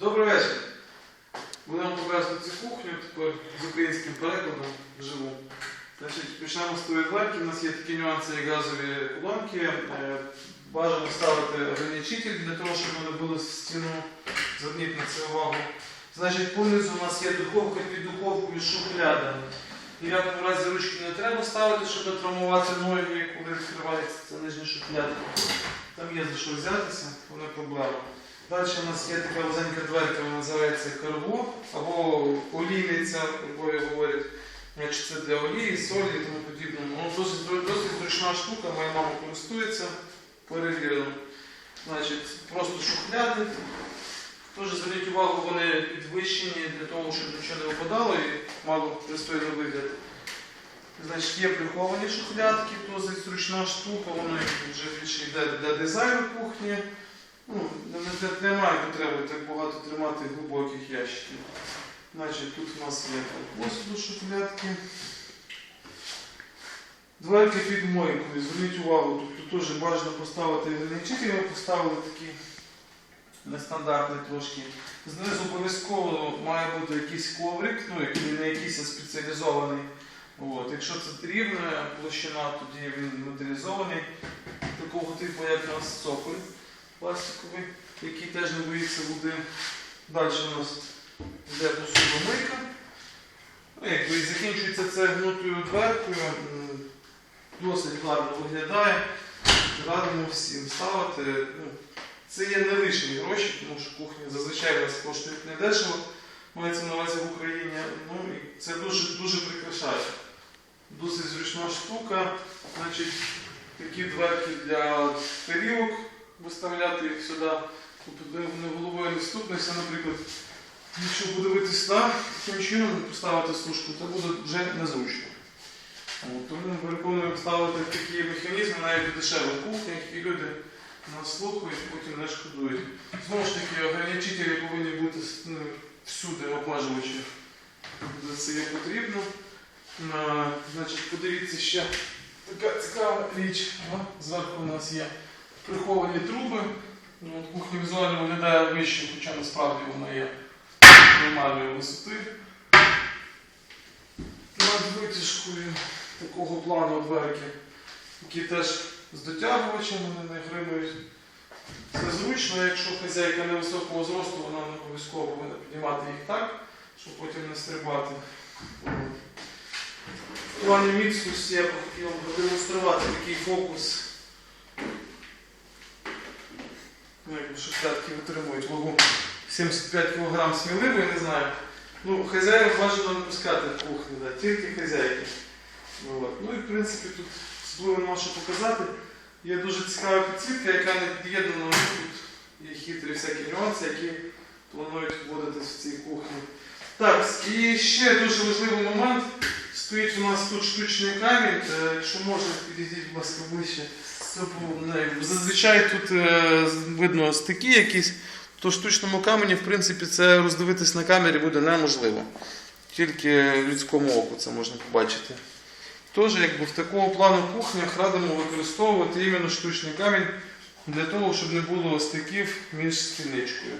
Добрий вечір. Будемо показувати цю кухню тепер з українським перекладом вживу. Значить, почнемо з тої. У нас є такі нюанси, як газові колонки. Е, Бажано ставити ограничитель для того, щоб вони були стіну. Зверніть на це увагу. Значить, понизу у нас є духовка під духовкою шухляда. Ні в якому разі ручки не треба ставити, щоб не травмувати ноги, коли відкривається ця нижня шухляда. Там є за що взятися, то не проблема. Далі у нас є така вузенька дверка, вона називається карго або олійниця, якою говорять. Значить, це для олії, солі і тому подібне. Ну, досить, досить зручна штука, моя мама користується, перевірено. Значить, просто шухляди. Теж зверніть увагу, вони підвищені для того, щоб нічого не випадало і мало пристойний вигляд. Значить, є приховані шухлядки, досить зручна штука, воно вже більше йде для дизайну кухні. Ну, не- не- немає потреби так багато тримати глибоких ящиків. Значить, тут у нас є посуду шухлядки. Дверки під мойкою. Зверніть увагу, тут, теж бажано поставити ограничитель, ми поставили такі нестандартні трошки. Знизу обов'язково має бути якийсь коврик, ну який не якийсь спеціалізований. От. Якщо це рівна площина, тоді він моделізований такого типу, як у нас цоколь пластиковий, який теж не боїться води. Далі у нас йде посудомийка. Ну, якби закінчується це гнутою дверкою. Досить гарно виглядає. Радимо всім ставити. Ну, це є не лишні гроші, тому що кухні зазвичай нас коштують не дешево. Мається на увазі в Україні. Ну, і це дуже, дуже прикрашає. Досить зручна штука. Значить, такі дверки для тарілок виставляти їх сюди. Тобто головою не стукнешся, наприклад. Якщо подивитись на таким чином поставити сушку, то буде вже незручно. От, Тому ми переконуємо ставити такі механізми навіть дешевих кухнях, і люди нас слухають, потім не шкодують. Знову ж таки, ограничителі повинні бути ну, всюди обмежувачі, де це є потрібно. На, значить, подивіться ще така цікава річ. О, Зверху у нас є приховані труби. Ну, от Кухня візуально виглядає вище, хоча насправді вона є нормальної висоти. Над витяжкою такого плану дверки, які теж з дотягувачем, вони не гримують. Це зручно, якщо хазяйка невисокого зросту, вона не обов'язково повинна піднімати їх так, щоб потім не стрибати. В плані міцності я б хотів продемонструвати такий фокус. Ну, якби шухлядки витримують вагу 75 кг сміливо, я не знаю. Ну, хазяїв бажано не пускати в кухню, да, тільки хазяйки. Ну, ну і в принципі тут особливо нема що показати. Є дуже цікава підсвітка, яка не під'єднана ну, тут. Є хитрі всякі нюанси, які планують вводитись в цій кухні. Так, і ще дуже важливий момент. Стоїть у нас тут штучний камінь, Е, якщо можна, підійдіть, будь ласка, ближче. Був, не, Зазвичай тут е, видно стики якісь, то в штучному камені, в принципі, це роздивитись на камері буде неможливо. Тільки людському оку це можна побачити. Тож, якби в такого плану кухнях радимо використовувати іменно штучний камінь для того, щоб не було стиків між стільничкою.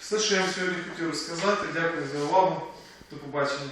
Все, що я вам сьогодні хотів розказати. Дякую за увагу. До побачення.